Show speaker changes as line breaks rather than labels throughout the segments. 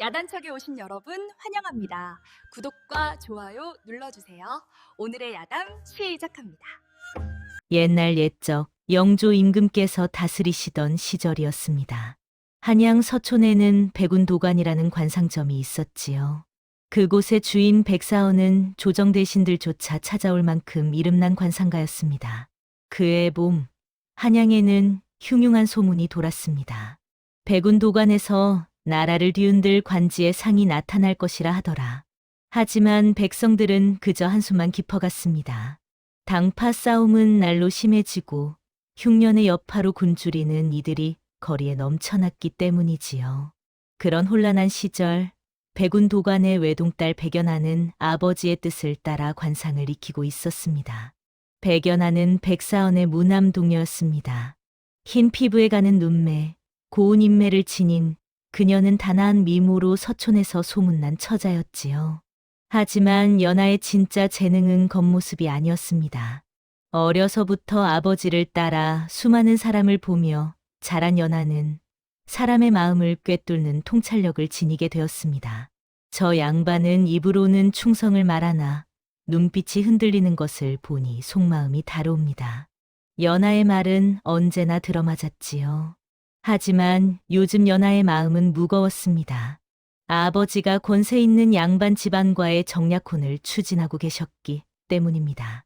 야단책에 오신 여러분 환영합니다. 구독과 좋아요 눌러주세요. 오늘의 야담 시작합니다.
옛날 옛적 영조 임금께서 다스리시던 시절이었습니다. 한양 서촌에는 백운도관이라는 관상점이 있었지요. 그곳의 주인 백사원은 조정 대신들조차 찾아올 만큼 이름난 관상가였습니다. 그해 봄, 한양에는 흉흉한 소문이 돌았습니다. 백운도관에서 나라를 뒤흔들 관지의 상이 나타날 것이라 하더라. 하지만 백성들은 그저 한숨만 깊어갔습니다. 당파 싸움은 날로 심해지고 흉년의 여파로 굶주리는 이들이 거리에 넘쳐났기 때문이지요. 그런 혼란한 시절 백운 도관의 외동딸 백연아는 아버지의 뜻을 따라 관상을 익히고 있었습니다. 백연아는 백사원의 무남 동녀였습니다. 흰 피부에 가는 눈매, 고운 인매를 지닌 그녀는 단아한 미모로 서촌에서 소문난 처자였지요. 하지만 연하의 진짜 재능은 겉모습이 아니었습니다. 어려서부터 아버지를 따라 수많은 사람을 보며 자란 연하는 사람의 마음을 꿰뚫는 통찰력을 지니게 되었습니다. 저 양반은 입으로는 충성을 말하나 눈빛이 흔들리는 것을 보니 속마음이 다릅니다. 연하의 말은 언제나 들어맞았지요. 하지만 요즘 연하의 마음은 무거웠습니다. 아버지가 권세 있는 양반 집안과의 정략혼을 추진하고 계셨기 때문입니다.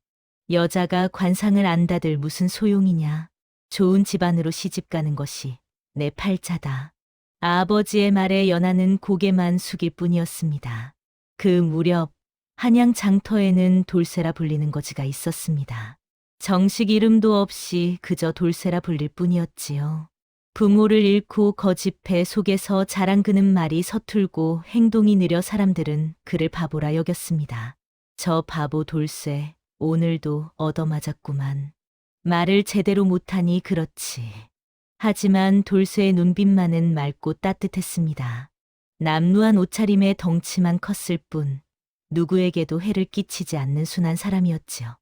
여자가 관상을 안다들 무슨 소용이냐. 좋은 집안으로 시집가는 것이 내 팔자다. 아버지의 말에 연하는 고개만 숙일 뿐이었습니다. 그 무렵 한양 장터에는 돌쇠라 불리는 거지가 있었습니다. 정식 이름도 없이 그저 돌쇠라 불릴 뿐이었지요. 부모를 잃고 거집해 속에서 자랑 그는 말이 서툴고 행동이 느려 사람들은 그를 바보라 여겼습니다. 저 바보 돌쇠 오늘도 얻어맞았구만. 말을 제대로 못하니 그렇지. 하지만 돌쇠의 눈빛만은 맑고 따뜻했습니다. 남루한 옷차림에 덩치만 컸을 뿐 누구에게도 해를 끼치지 않는 순한 사람이었지요.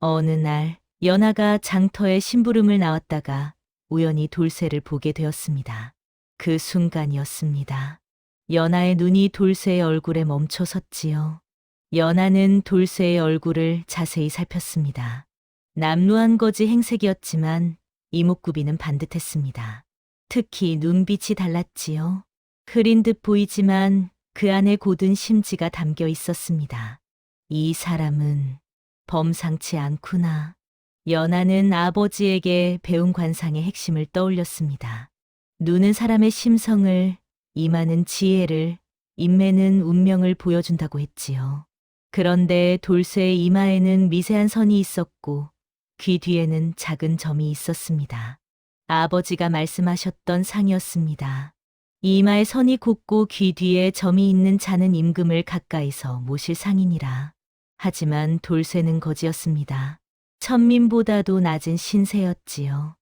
어느 날 연하가 장터에 심부름을 나왔다가 우연히 돌쇠를 보게 되었습니다. 그 순간이었습니다. 연하의 눈이 돌쇠의 얼굴에 멈춰 섰지요. 연하는 돌쇠의 얼굴을 자세히 살폈습니다. 남루한 거지 행색이었지만 이목구비는 반듯했습니다. 특히 눈빛이 달랐지요. 흐린 듯 보이지만 그 안에 고든 심지가 담겨 있었습니다. 이 사람은 범상치 않구나. 연하는 아버지에게 배운 관상의 핵심을 떠올렸습니다. 눈은 사람의 심성을, 이마는 지혜를, 인매는 운명을 보여준다고 했지요. 그런데 돌쇠의 이마에는 미세한 선이 있었고 귀 뒤에는 작은 점이 있었습니다. 아버지가 말씀하셨던 상이었습니다. 이마에 선이 곱고 귀 뒤에 점이 있는 자는 임금을 가까이서 모실 상이니라. 하지만 돌쇠는 거지였습니다. 천민보다도 낮은 신세였지요.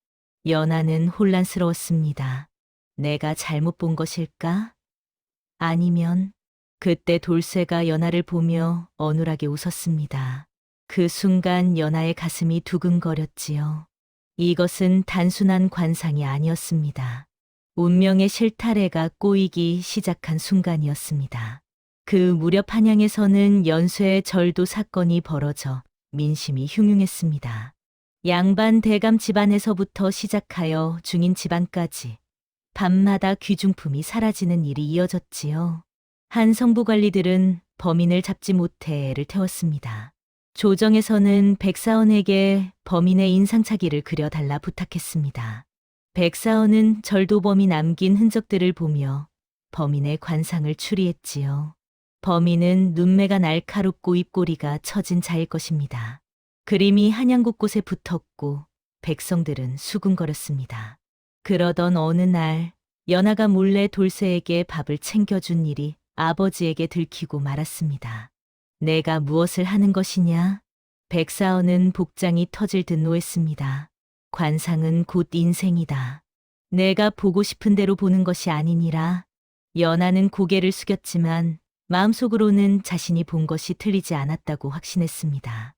연하는 혼란스러웠습니다. 내가 잘못 본 것일까? 아니면 그때 돌쇠가 연하를 보며 어눌하게 웃었습니다. 그 순간 연하의 가슴이 두근거렸지요. 이것은 단순한 관상이 아니었습니다. 운명의 실타래가 꼬이기 시작한 순간이었습니다. 그 무렵 한양에서는 연쇄의 절도 사건이 벌어져 민심이 흉흉했습니다. 양반 대감 집안에서부터 시작하여 중인 집안까지 밤마다 귀중품이 사라지는 일이 이어졌지요. 한 성부 관리들은 범인을 잡지 못해 애를 태웠습니다. 조정에서는 백사원에게 범인의 인상착의를 그려달라 부탁했습니다. 백사원은 절도범이 남긴 흔적들을 보며 범인의 관상을 추리했지요. 범인은 눈매가 날카롭고 입꼬리가 처진 자일 것입니다. 그림이 한양 곳곳에 붙었고 백성들은 수군거렸습니다. 그러던 어느 날 연하가 몰래 돌쇠에게 밥을 챙겨준 일이 아버지에게 들키고 말았습니다. 내가 무엇을 하는 것이냐? 백사원은 복장이 터질 듯 노했습니다. 관상은 곧 인생이다. 내가 보고 싶은 대로 보는 것이 아니니라. 연하는 고개를 숙였지만 마음속으로는 자신이 본 것이 틀리지 않았다고 확신했습니다.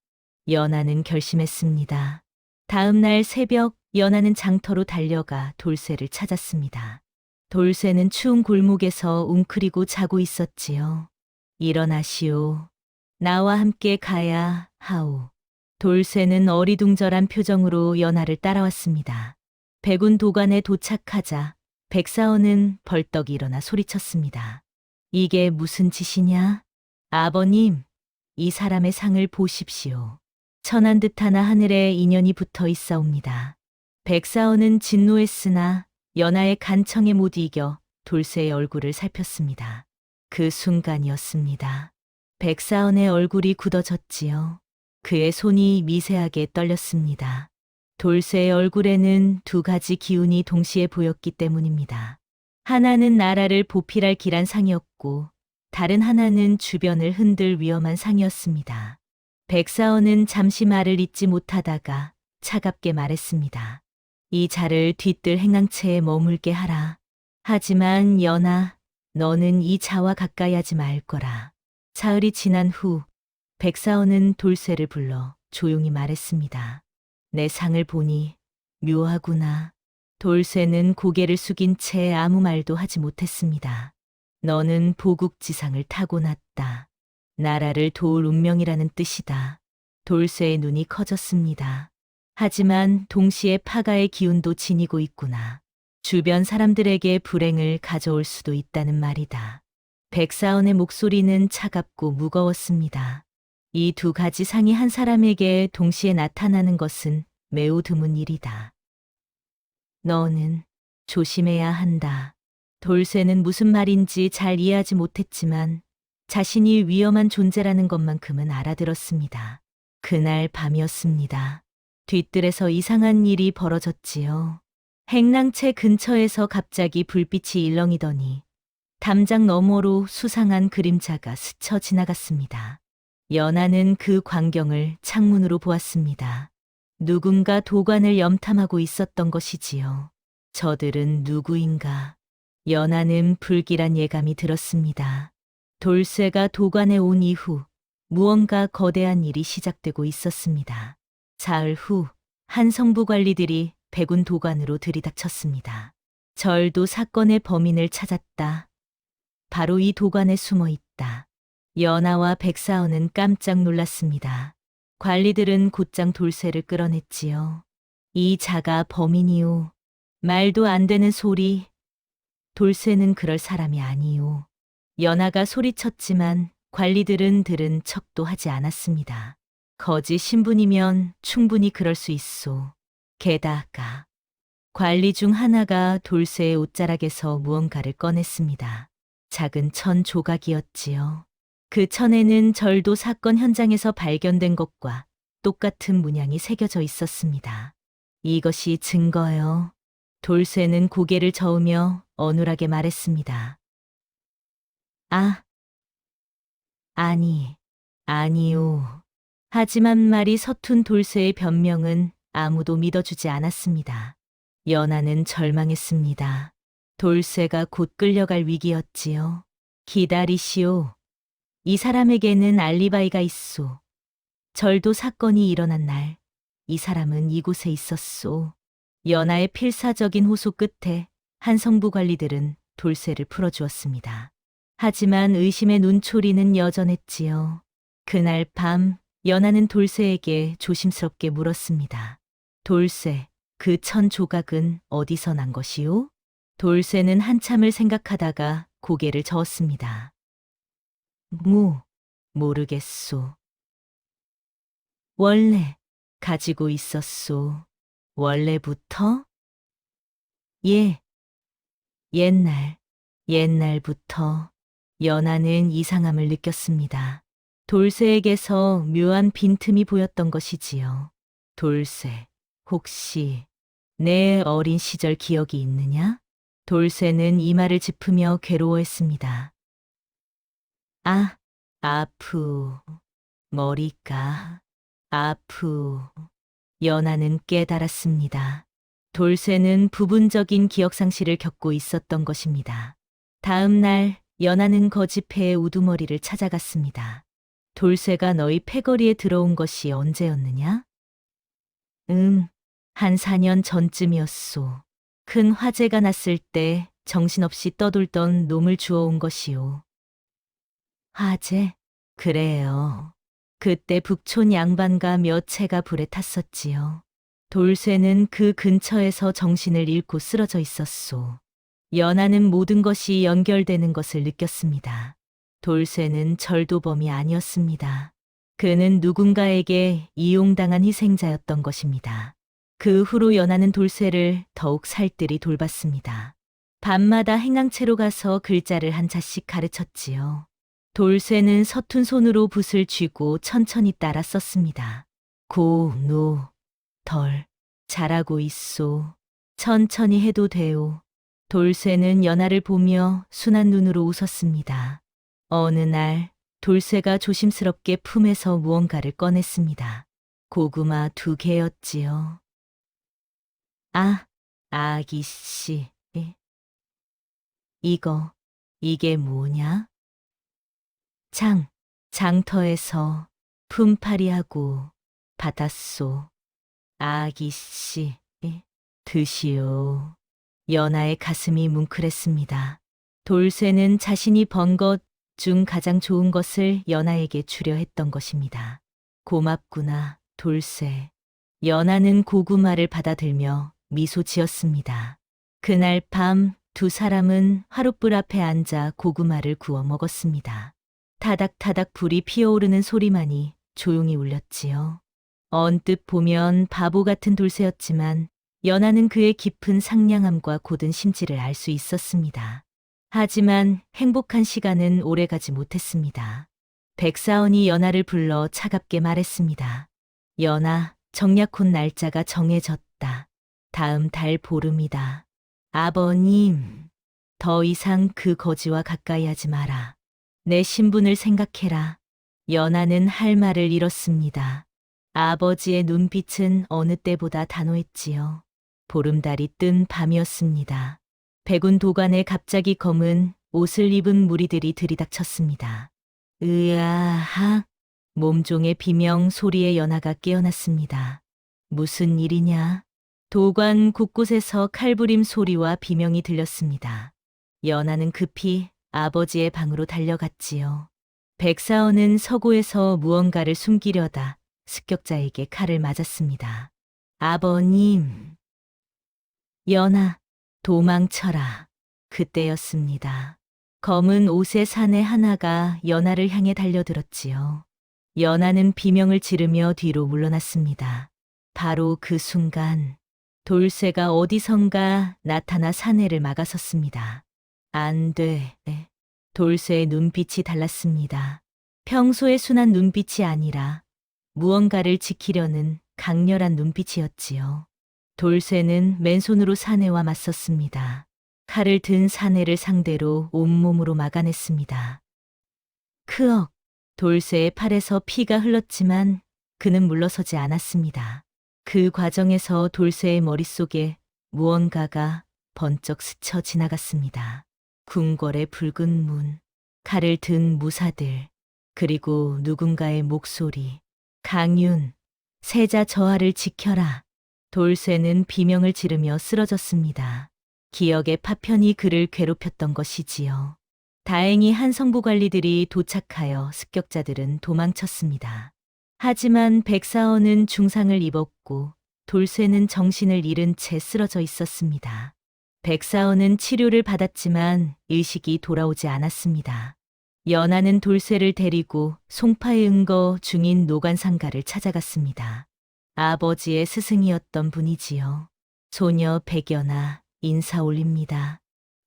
연하는 결심했습니다. 다음 날 새벽 연하는 장터로 달려가 돌쇠를 찾았습니다. 돌쇠는 추운 골목에서 웅크리고 자고 있었지요. 일어나시오. 나와 함께 가야 하오. 돌쇠는 어리둥절한 표정으로 연하를 따라왔습니다. 백운 도관에 도착하자 백사원은 벌떡 일어나 소리쳤습니다. 이게 무슨 짓이냐? 아버님, 이 사람의 상을 보십시오. 천한 듯 하나 하늘에 인연이 붙어 있사옵니다. 백사원은 진노했으나 연하의 간청에 못 이겨 돌쇠의 얼굴을 살폈습니다. 그 순간이었습니다. 백사원의 얼굴이 굳어졌지요. 그의 손이 미세하게 떨렸습니다. 돌쇠의 얼굴에는 두 가지 기운이 동시에 보였기 때문입니다. 하나는 나라를 보필할 길한 상이었고, 다른 하나는 주변을 흔들 위험한 상이었습니다. 백사원은 잠시 말을 잇지 못하다가 차갑게 말했습니다. 이 자를 뒤뜰 행랑채에 머물게 하라. 하지만 연아, 너는 이 자와 가까이 하지 말 거라. 사흘이 지난 후 백사원은 돌쇠를 불러 조용히 말했습니다. 내 상을 보니 묘하구나. 돌쇠는 고개를 숙인 채 아무 말도 하지 못했습니다. 너는 보국지상을 타고났다. 나라를 도울 운명이라는 뜻이다. 돌쇠의 눈이 커졌습니다. 하지만 동시에 파가의 기운도 지니고 있구나. 주변 사람들에게 불행을 가져올 수도 있다는 말이다. 백사원의 목소리는 차갑고 무거웠습니다. 이 두 가지 상이 한 사람에게 동시에 나타나는 것은 매우 드문 일이다. 너는 조심해야 한다. 돌쇠는 무슨 말인지 잘 이해하지 못했지만 자신이 위험한 존재라는 것만큼은 알아들었습니다. 그날 밤이었습니다. 뒤뜰에서 이상한 일이 벌어졌지요. 행랑채 근처에서 갑자기 불빛이 일렁이더니 담장 너머로 수상한 그림자가 스쳐 지나갔습니다. 연하는 그 광경을 창문으로 보았습니다. 누군가 도관을 염탐하고 있었던 것이지요. 저들은 누구인가? 연하는 불길한 예감이 들었습니다. 돌쇠가 도관에 온 이후 무언가 거대한 일이 시작되고 있었습니다. 사흘 후 한 성부 관리들이 백운 도관으로 들이닥쳤습니다. 절도 사건의 범인을 찾았다. 바로 이 도관에 숨어 있다. 연하와 백사원은 깜짝 놀랐습니다. 관리들은 곧장 돌쇠를 끌어냈지요. 이 자가 범인이오. 말도 안 되는 소리. 돌쇠는 그럴 사람이 아니오. 연하가 소리쳤지만 관리들은 들은 척도 하지 않았습니다. 거짓 신분이면 충분히 그럴 수 있소. 게다가 관리 중 하나가 돌쇠의 옷자락에서 무언가를 꺼냈습니다. 작은 천 조각이었지요. 그 천에는 절도 사건 현장에서 발견된 것과 똑같은 문양이 새겨져 있었습니다. 이것이 증거요. 돌쇠는 고개를 저으며 어눌하게 말했습니다. 아, 아니, 아니요. 하지만 말이 서툰 돌쇠의 변명은 아무도 믿어주지 않았습니다. 연하는 절망했습니다. 돌쇠가 곧 끌려갈 위기였지요. 기다리시오. 이 사람에게는 알리바이가 있소. 절도 사건이 일어난 날, 이 사람은 이곳에 있었소. 연하의 필사적인 호소 끝에 한 성부 관리들은 돌쇠를 풀어주었습니다. 하지만 의심의 눈초리는 여전했지요. 그날 밤, 연하는 돌쇠에게 조심스럽게 물었습니다. 돌쇠, 그 천 조각은 어디서 난 것이오? 돌쇠는 한참을 생각하다가 고개를 저었습니다. 무, 모르겠소. 원래 가지고 있었소. 원래부터? 예. 옛날, 옛날부터 연하는 이상함을 느꼈습니다. 돌쇠에게서 묘한 빈틈이 보였던 것이지요. 돌쇠, 혹시 내 어린 시절 기억이 있느냐? 돌쇠는 이마를 짚으며 괴로워했습니다. 아, 아프. 머리가 아프. 연하는 깨달았습니다. 돌쇠는 부분적인 기억상실을 겪고 있었던 것입니다. 다음 날 연하는 거지패의 우두머리를 찾아갔습니다. 돌쇠가 너희 패거리에 들어온 것이 언제였느냐? 음, 한 4년 전쯤이었소. 큰 화재가 났을 때 정신없이 떠돌던 놈을 주워온 것이오. 화재? 그래요. 그때 북촌 양반과 몇 채가 불에 탔었지요. 돌쇠는 그 근처에서 정신을 잃고 쓰러져 있었소. 연하는 모든 것이 연결되는 것을 느꼈습니다. 돌쇠는 절도범이 아니었습니다. 그는 누군가에게 이용당한 희생자였던 것입니다. 그 후로 연하는 돌쇠를 더욱 살뜰히 돌봤습니다. 밤마다 행랑채로 가서 글자를 한 자씩 가르쳤지요. 돌쇠는 서툰 손으로 붓을 쥐고 천천히 따라 썼습니다. 고, 노, 덜, 잘하고 있소. 천천히 해도 돼요. 돌쇠는 연하를 보며 순한 눈으로 웃었습니다. 어느 날 돌쇠가 조심스럽게 품에서 무언가를 꺼냈습니다. 고구마 두 개였지요. 아, 아기씨. 예. 이거, 이게 뭐냐? 장, 장터에서 품팔이하고 받았소. 아기씨, 예. 드시오. 연하의 가슴이 뭉클했습니다. 돌쇠는 자신이 번 것 중 가장 좋은 것을 연하에게 주려 했던 것입니다. 고맙구나, 돌쇠. 연하는 고구마를 받아들며 미소 지었습니다. 그날 밤 두 사람은 화롯불 앞에 앉아 고구마를 구워 먹었습니다. 타닥타닥 불이 피어오르는 소리만이 조용히 울렸지요. 언뜻 보면 바보 같은 돌쇠였지만 연하는 그의 깊은 상냥함과 고든 심지를 알 수 있었습니다. 하지만 행복한 시간은 오래가지 못했습니다. 백사원이 연하를 불러 차갑게 말했습니다. 연하, 정약혼 날짜가 정해졌다. 다음 달 보름이다. 아버님, 더 이상 그 거지와 가까이 하지 마라. 내 신분을 생각해라. 연하는 할 말을 잃었습니다. 아버지의 눈빛은 어느 때보다 단호했지요. 보름달이 뜬 밤이었습니다. 백운 도관에 갑자기 검은 옷을 입은 무리들이 들이닥쳤습니다. 으아하! 몸종의 비명 소리에 연하가 깨어났습니다. 무슨 일이냐? 도관 곳곳에서 칼부림 소리와 비명이 들렸습니다. 연하는 급히 아버지의 방으로 달려갔지요. 백사원은 서고에서 무언가를 숨기려다 습격자에게 칼을 맞았습니다. 아버님. 연하, 도망쳐라. 그때였습니다. 검은 옷의 사내 하나가 연하를 향해 달려들었지요. 연하는 비명을 지르며 뒤로 물러났습니다. 바로 그 순간 돌쇠가 어디선가 나타나 사내를 막아섰습니다. 안 돼. 돌쇠의 눈빛이 달랐습니다. 평소의 순한 눈빛이 아니라 무언가를 지키려는 강렬한 눈빛이었지요. 돌쇠는 맨손으로 사내와 맞섰습니다. 칼을 든 사내를 상대로 온몸으로 막아냈습니다. 크억, 돌쇠의 팔에서 피가 흘렀지만 그는 물러서지 않았습니다. 그 과정에서 돌쇠의 머릿속에 무언가가 번쩍 스쳐 지나갔습니다. 궁궐의 붉은 문, 칼을 든 무사들, 그리고 누군가의 목소리. 강윤, 세자 저하를 지켜라. 돌쇠는 비명을 지르며 쓰러졌습니다. 기억의 파편이 그를 괴롭혔던 것이지요. 다행히 한성부 관리들이 도착하여 습격자들은 도망쳤습니다. 하지만 백사원은 중상을 입었고 돌쇠는 정신을 잃은 채 쓰러져 있었습니다. 백사원은 치료를 받았지만 의식이 돌아오지 않았습니다. 연하는 돌쇠를 데리고 송파에 은거 중인 노관상가를 찾아갔습니다. 아버지의 스승이었던 분이지요. 소녀 백연아 인사 올립니다.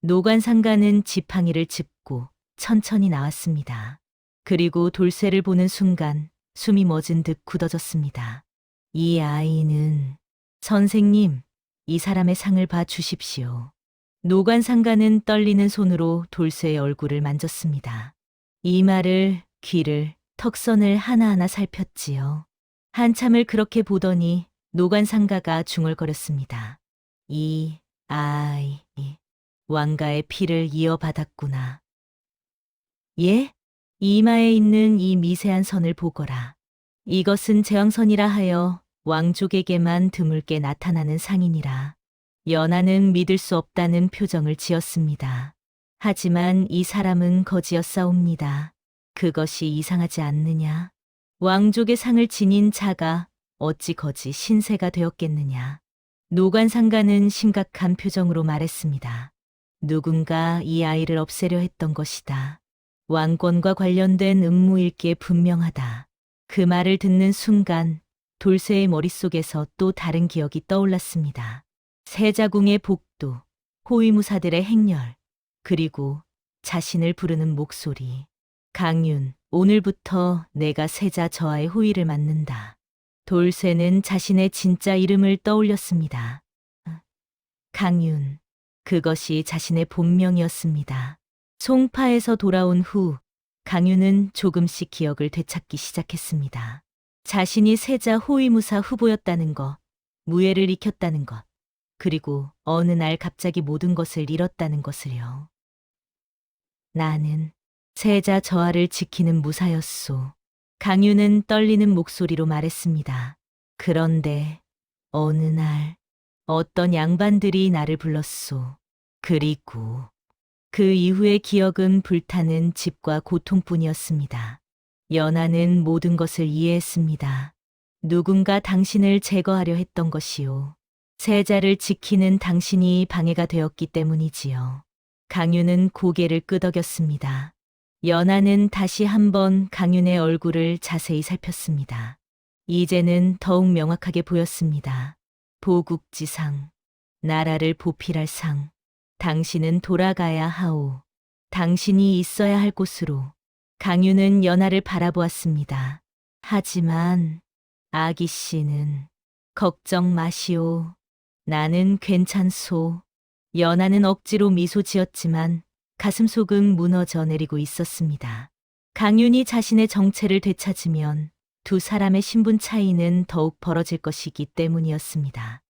노관상가는 지팡이를 짚고 천천히 나왔습니다. 그리고 돌쇠를 보는 순간 숨이 멎은 듯 굳어졌습니다. 이 아이는 선생님, 이 사람의 상을 봐 주십시오. 노관 상가는 떨리는 손으로 돌쇠의 얼굴을 만졌습니다. 이마를, 귀를, 턱선을 하나하나 살폈지요. 한참을 그렇게 보더니 노관 상가가 중얼거렸습니다. 이 아이 왕가의 피를 이어받았구나. 예? 이마에 있는 이 미세한 선을 보거라. 이것은 제왕선이라 하여 왕족에게만 드물게 나타나는 상이니라. 연하는 믿을 수 없다는 표정을 지었습니다. 하지만 이 사람은 거지였사옵니다. 그것이 이상하지 않느냐? 왕족의 상을 지닌 자가 어찌 거지 신세가 되었겠느냐? 노관상가는 심각한 표정으로 말했습니다. 누군가 이 아이를 없애려 했던 것이다. 왕권과 관련된 음모일 게 분명하다. 그 말을 듣는 순간 돌쇠의 머릿속에서 또 다른 기억이 떠올랐습니다. 세자궁의 복도, 호위무사들의 행렬, 그리고 자신을 부르는 목소리. 강윤, 오늘부터 내가 세자 저하의 호위를 맡는다. 돌쇠는 자신의 진짜 이름을 떠올렸습니다. 강윤. 그것이 자신의 본명이었습니다. 송파에서 돌아온 후 강윤은 조금씩 기억을 되찾기 시작했습니다. 자신이 세자 호위무사 후보였다는 것, 무예를 익혔다는 것, 그리고 어느 날 갑자기 모든 것을 잃었다는 것을요. 나는 세자 저하를 지키는 무사였소. 강윤은 떨리는 목소리로 말했습니다. 그런데 어느 날 어떤 양반들이 나를 불렀소. 그리고 그 이후의 기억은 불타는 집과 고통뿐이었습니다. 연하는 모든 것을 이해했습니다. 누군가 당신을 제거하려 했던 것이요. 세자를 지키는 당신이 방해가 되었기 때문이지요. 강윤은 고개를 끄덕였습니다. 연하는 다시 한번 강윤의 얼굴을 자세히 살폈습니다. 이제는 더욱 명확하게 보였습니다. 보국지상, 나라를 보필할 상, 당신은 돌아가야 하오. 당신이 있어야 할 곳으로. 강윤은 연하를 바라보았습니다. 하지만 아기 씨는 걱정 마시오. 나는 괜찮소. 연하는 억지로 미소 지었지만 가슴 속은 무너져 내리고 있었습니다. 강윤이 자신의 정체를 되찾으면 두 사람의 신분 차이는 더욱 벌어질 것이기 때문이었습니다.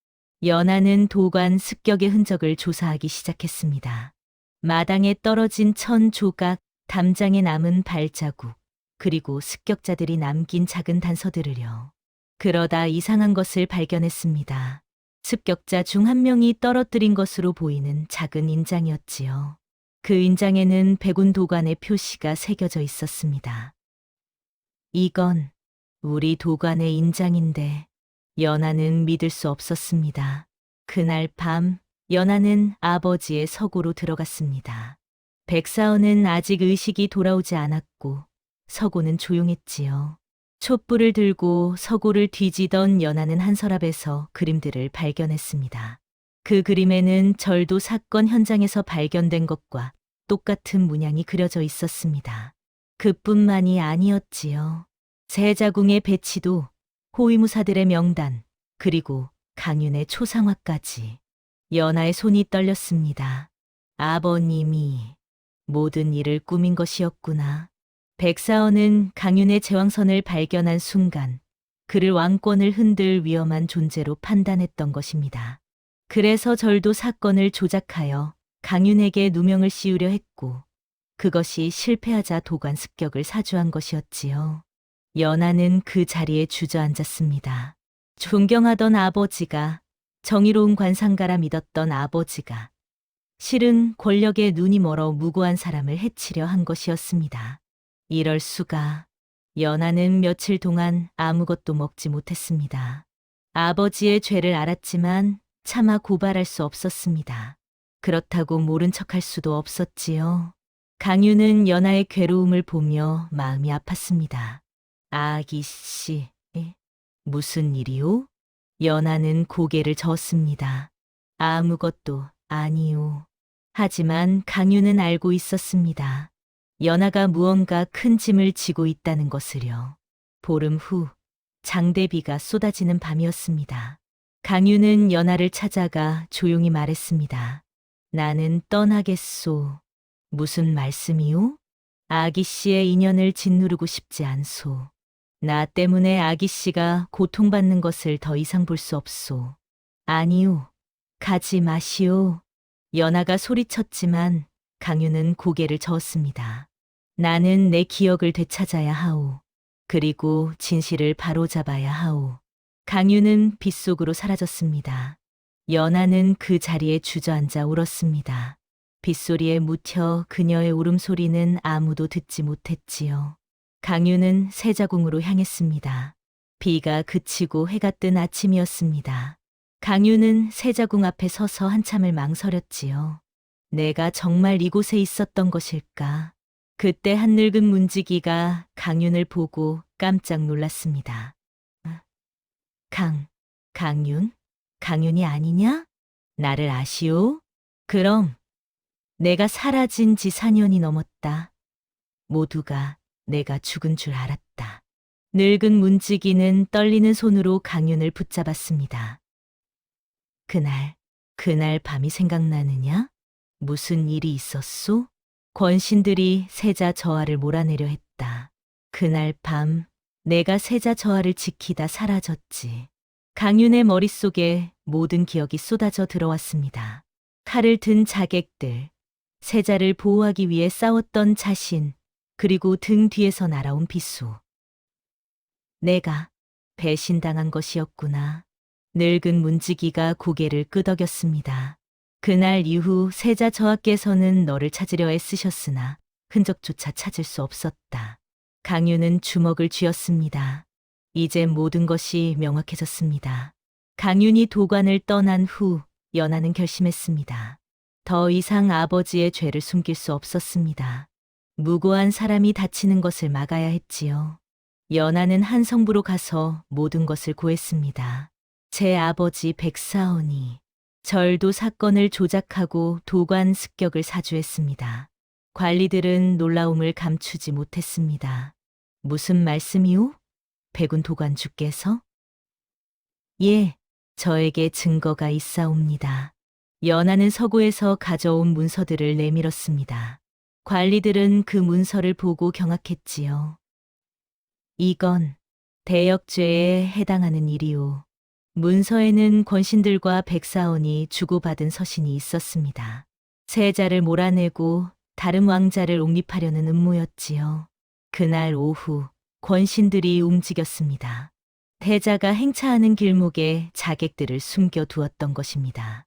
연하는 도관 습격의 흔적을 조사하기 시작했습니다. 마당에 떨어진 천 조각, 담장에 남은 발자국, 그리고 습격자들이 남긴 작은 단서들을요. 그러다 이상한 것을 발견했습니다. 습격자 중 한 명이 떨어뜨린 것으로 보이는 작은 인장이었지요. 그 인장에는 백운 도관의 표시가 새겨져 있었습니다. 이건 우리 도관의 인장인데 연하는 믿을 수 없었습니다. 그날 밤 연하는 아버지의 서고로 들어갔습니다. 백사원은 아직 의식이 돌아오지 않았고 서고는 조용했지요. 촛불을 들고 서고를 뒤지던 연하는 한 서랍에서 그림들을 발견했습니다. 그 그림에는 절도 사건 현장에서 발견된 것과 똑같은 문양이 그려져 있었습니다. 그뿐만이 아니었지요. 세자궁의 배치도 호위무사들의 명단, 그리고 강윤의 초상화까지. 연하의 손이 떨렸습니다. 아버님이 모든 일을 꾸민 것이었구나. 백사원은 강윤의 제왕선을 발견한 순간 그를 왕권을 흔들 위험한 존재로 판단했던 것입니다. 그래서 절도 사건을 조작하여 강윤에게 누명을 씌우려 했고 그것이 실패하자 도관 습격을 사주한 것이었지요. 연하는 그 자리에 주저앉았습니다. 존경하던 아버지가 정의로운 관상가라 믿었던 아버지가 실은 권력에 눈이 멀어 무고한 사람을 해치려 한 것이었습니다. 이럴 수가. 연하는 며칠 동안 아무것도 먹지 못했습니다. 아버지의 죄를 알았지만 차마 고발할 수 없었습니다. 그렇다고 모른 척할 수도 없었지요. 강유는 연하의 괴로움을 보며 마음이 아팠습니다. 아기 씨, 에? 무슨 일이요? 연하는 고개를 젓습니다. 아무것도 아니요. 하지만 강유는 알고 있었습니다. 연하가 무언가 큰 짐을 지고 있다는 것을요. 보름 후 장대비가 쏟아지는 밤이었습니다. 강유는 연하를 찾아가 조용히 말했습니다. 나는 떠나겠소. 무슨 말씀이요? 아기 씨의 인연을 짓누르고 싶지 않소. 나 때문에 아기 씨가 고통받는 것을 더 이상 볼 수 없소. 아니요. 가지 마시오. 연하가 소리쳤지만 강유는 고개를 저었습니다. 나는 내 기억을 되찾아야 하오. 그리고 진실을 바로잡아야 하오. 강유는 빗속으로 사라졌습니다. 연하는 그 자리에 주저앉아 울었습니다. 빗소리에 묻혀 그녀의 울음소리는 아무도 듣지 못했지요. 강유는 세자궁으로 향했습니다. 비가 그치고 해가 뜬 아침이었습니다. 강유는 세자궁 앞에 서서 한참을 망설였지요. 내가 정말 이곳에 있었던 것일까? 그때 한 늙은 문지기가 강윤을 보고 깜짝 놀랐습니다. 강, 강윤? 강윤이 아니냐? 나를 아시오? 그럼 내가 사라진 지 4년이 넘었다. 모두가 내가 죽은 줄 알았다. 늙은 문지기는 떨리는 손으로 강윤을 붙잡았습니다. 그날, 그날 밤이 생각나느냐? 무슨 일이 있었소? 권신들이 세자 저하를 몰아내려 했다. 그날 밤 내가 세자 저하를 지키다 사라졌지. 강윤의 머릿속에 모든 기억이 쏟아져 들어왔습니다. 칼을 든 자객들, 세자를 보호하기 위해 싸웠던 자신, 그리고 등 뒤에서 날아온 비수. 내가 배신당한 것이었구나. 늙은 문지기가 고개를 끄덕였습니다. 그날 이후 세자 저하께서는 너를 찾으려 애쓰셨으나 흔적조차 찾을 수 없었다. 강유는 주먹을 쥐었습니다. 이제 모든 것이 명확해졌습니다. 강윤이 도관을 떠난 후 연하는 결심했습니다. 더 이상 아버지의 죄를 숨길 수 없었습니다. 무고한 사람이 다치는 것을 막아야 했지요. 연하는 한 성부로 가서 모든 것을 고했습니다. 제 아버지 백사원이 절도 사건을 조작하고 도관 습격을 사주했습니다. 관리들은 놀라움을 감추지 못했습니다. 무슨 말씀이오? 백운 도관주께서? 예, 저에게 증거가 있사옵니다. 연하는 서구에서 가져온 문서들을 내밀었습니다. 관리들은 그 문서를 보고 경악했지요. 이건 대역죄에 해당하는 일이오. 문서에는 권신들과 백사원이 주고받은 서신이 있었습니다. 세자를 몰아내고 다른 왕자를 옹립하려는 음모였지요. 그날 오후 권신들이 움직였습니다. 태자가 행차하는 길목에 자객들을 숨겨두었던 것입니다.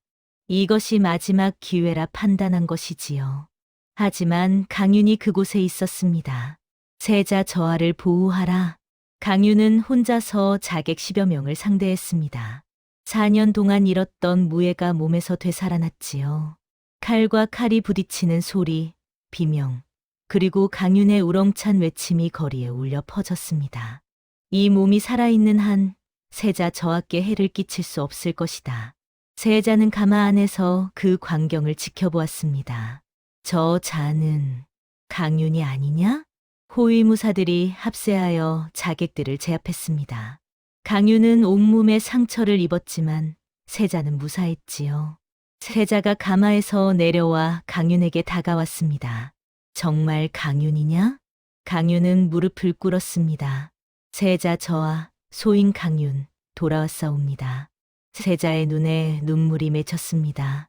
이것이 마지막 기회라 판단한 것이지요. 하지만 강윤이 그곳에 있었습니다. 세자 저하를 보호하라. 강윤은 혼자서 자객 10여 명을 상대했습니다. 4년 동안 잃었던 무예가 몸에서 되살아났지요. 칼과 칼이 부딪히는 소리, 비명, 그리고 강윤의 우렁찬 외침이 거리에 울려 퍼졌습니다. 이 몸이 살아있는 한 세자 저하께 해를 끼칠 수 없을 것이다. 세자는 가마 안에서 그 광경을 지켜보았습니다. 저 자는 강윤이 아니냐? 호위무사들이 합세하여 자객들을 제압했습니다. 강윤은 온몸에 상처를 입었지만 세자는 무사했지요. 세자가 가마에서 내려와 강윤에게 다가왔습니다. 정말 강윤이냐? 강윤은 무릎을 꿇었습니다. 세자 저와 소인 강윤 돌아왔사옵니다. 세자의 눈에 눈물이 맺혔습니다.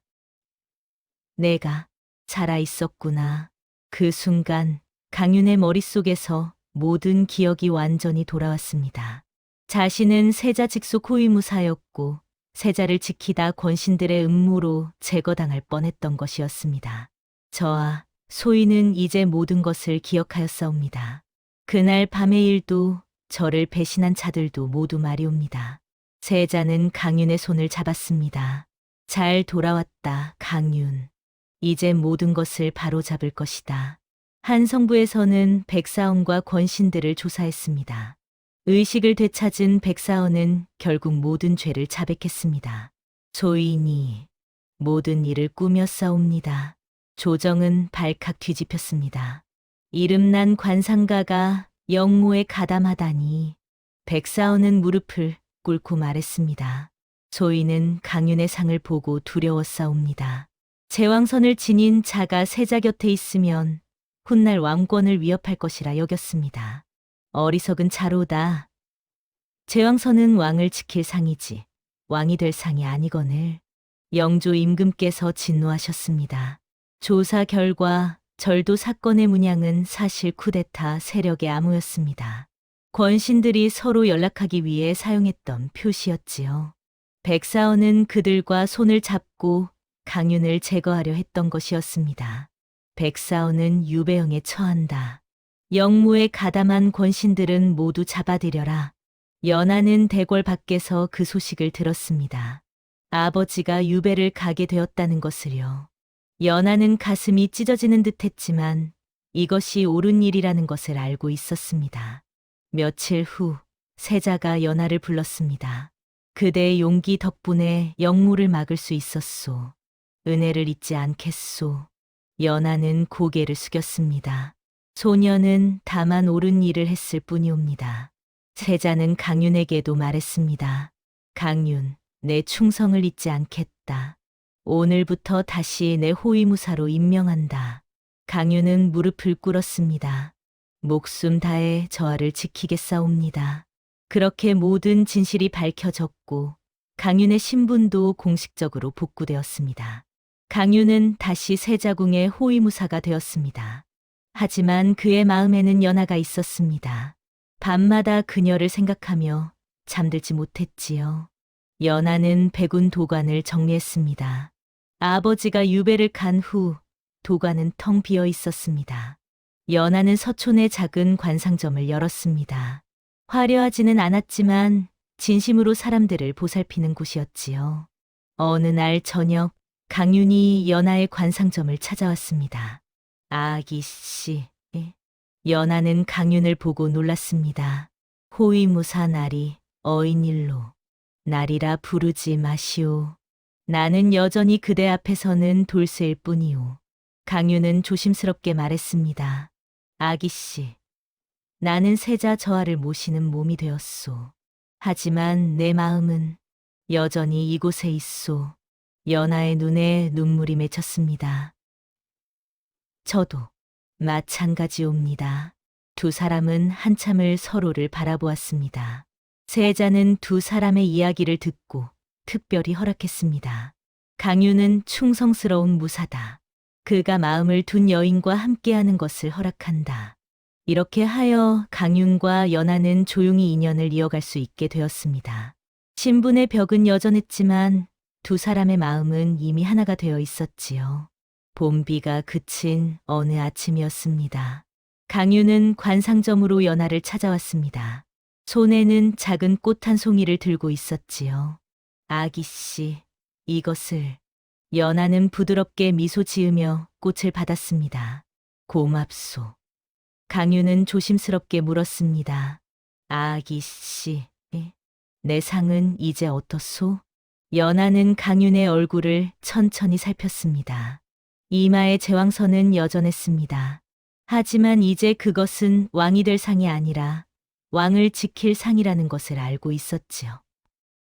내가 살아 있었구나. 그 순간 강윤의 머릿속에서 모든 기억이 완전히 돌아왔습니다. 자신은 세자 직속 호위무사였고 세자를 지키다 권신들의 음모로 제거당할 뻔했던 것이었습니다. 저와 소인은 이제 모든 것을 기억하였사옵니다. 그날 밤의 일도 저를 배신한 자들도 모두 말이옵니다. 세자는 강윤의 손을 잡았습니다. 잘 돌아왔다, 강윤. 이제 모든 것을 바로잡을 것이다. 한 성부에서는 백사원과 권신들을 조사했습니다. 의식을 되찾은 백사원은 결국 모든 죄를 자백했습니다. 소인이 모든 일을 꾸몄사옵니다. 조정은 발칵 뒤집혔습니다. 이름난 관상가가 영모에 가담하다니 백사원은 무릎을 꿇고 말했습니다. 소인은 강윤의 상을 보고 두려웠사옵니다. 제왕선을 지닌 자가 세자 곁에 있으면 훗날 왕권을 위협할 것이라 여겼습니다. 어리석은 자로다. 제왕선은 왕을 지킬 상이지 왕이 될 상이 아니거늘 영조 임금께서 진노하셨습니다. 조사 결과 절도 사건의 문양은 사실 쿠데타 세력의 암호였습니다. 권신들이 서로 연락하기 위해 사용했던 표시였지요. 백사원은 그들과 손을 잡고 강윤을 제거하려 했던 것이었습니다. 백사원은 유배형에 처한다. 영무의 가담한 권신들은 모두 잡아들여라. 연하는 대궐 밖에서 그 소식을 들었습니다. 아버지가 유배를 가게 되었다는 것을요. 연하는 가슴이 찢어지는 듯 했지만 이것이 옳은 일이라는 것을 알고 있었습니다. 며칠 후 세자가 연하를 불렀습니다. 그대의 용기 덕분에 영무를 막을 수 있었소. 은혜를 잊지 않겠소. 연하는 고개를 숙였습니다. 소녀는 다만 옳은 일을 했을 뿐이옵니다. 세자는 강윤에게도 말했습니다. 강윤, 내 충성을 잊지 않겠다. 오늘부터 다시 내 호위무사로 임명한다. 강윤은 무릎을 꿇었습니다. 목숨 다해 저하를 지키겠사옵니다. 그렇게 모든 진실이 밝혀졌고 강윤의 신분도 공식적으로 복구되었습니다. 강윤은 다시 세자궁의 호위무사가 되었습니다. 하지만 그의 마음에는 연하가 있었습니다. 밤마다 그녀를 생각하며 잠들지 못했지요. 연하는 백운 도관을 정리했습니다. 아버지가 유배를 간 후 도관은 텅 비어 있었습니다. 연하는 서촌의 작은 관상점을 열었습니다. 화려하지는 않았지만 진심으로 사람들을 보살피는 곳이었지요. 어느 날 저녁 강윤이 연하의 관상점을 찾아왔습니다. 아기 씨. 연하는 강윤을 보고 놀랐습니다. 호위무사 날이 어인일로 날이라 부르지 마시오. 나는 여전히 그대 앞에서는 돌쇠일 뿐이오. 강윤은 조심스럽게 말했습니다. 아기 씨. 나는 세자 저하를 모시는 몸이 되었소. 하지만 내 마음은 여전히 이곳에 있소. 연하의 눈에 눈물이 맺혔습니다. 저도 마찬가지옵니다. 두 사람은 한참을 서로를 바라보았습니다. 세자는 두 사람의 이야기를 듣고 특별히 허락했습니다. 강유는 충성스러운 무사다. 그가 마음을 둔 여인과 함께하는 것을 허락한다. 이렇게 하여 강윤과 연하는 조용히 인연을 이어갈 수 있게 되었습니다. 신분의 벽은 여전했지만 두 사람의 마음은 이미 하나가 되어 있었지요. 봄비가 그친 어느 아침이었습니다. 강유는 관상점으로 연하를 찾아왔습니다. 손에는 작은 꽃 한 송이를 들고 있었지요. 아기 씨, 이것을 연하는 부드럽게 미소 지으며 꽃을 받았습니다. 고맙소. 강유는 조심스럽게 물었습니다. 아기 씨, 내 상은 이제 어떻소? 연하는 강윤의 얼굴을 천천히 살폈습니다. 이마의 제왕선은 여전했습니다. 하지만 이제 그것은 왕이 될 상이 아니라 왕을 지킬 상이라는 것을 알고 있었지요.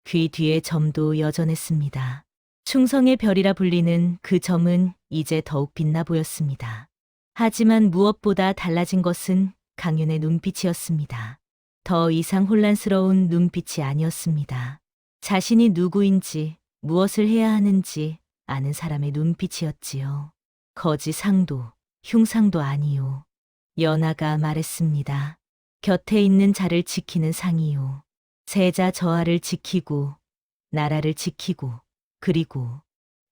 귀 뒤의 점도 여전했습니다. 충성의 별이라 불리는 그 점은 이제 더욱 빛나 보였습니다. 하지만 무엇보다 달라진 것은 강윤의 눈빛이었습니다. 더 이상 혼란스러운 눈빛이 아니었습니다. 자신이 누구인지 무엇을 해야 하는지 아는 사람의 눈빛이었지요. 거지 상도 흉상도 아니요. 연하가 말했습니다. 곁에 있는 자를 지키는 상이요. 세자 저하를 지키고 나라를 지키고 그리고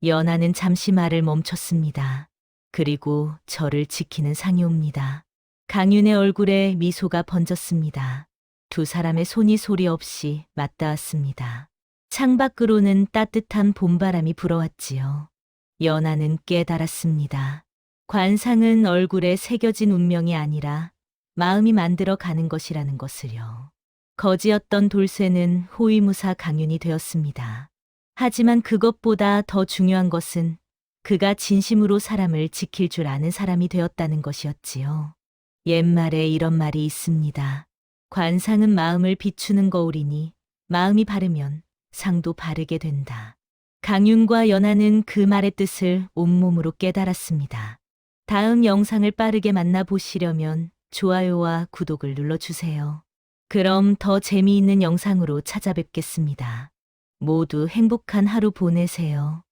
연하는 잠시 말을 멈췄습니다. 그리고 저를 지키는 상이옵니다. 강윤의 얼굴에 미소가 번졌습니다. 두 사람의 손이 소리 없이 맞닿았습니다. 창밖으로는 따뜻한 봄바람이 불어왔지요. 연하는 깨달았습니다. 관상은 얼굴에 새겨진 운명이 아니라 마음이 만들어 가는 것이라는 것을요. 거지였던 돌쇠는 호위무사 강윤이 되었습니다. 하지만 그것보다 더 중요한 것은 그가 진심으로 사람을 지킬 줄 아는 사람이 되었다는 것이었지요. 옛말에 이런 말이 있습니다. 관상은 마음을 비추는 거울이니 마음이 바르면 상도 바르게 된다. 강윤과 연하는 그 말의 뜻을 온몸으로 깨달았습니다. 다음 영상을 빠르게 만나보시려면 좋아요와 구독을 눌러주세요. 그럼 더 재미있는 영상으로 찾아뵙겠습니다. 모두 행복한 하루 보내세요.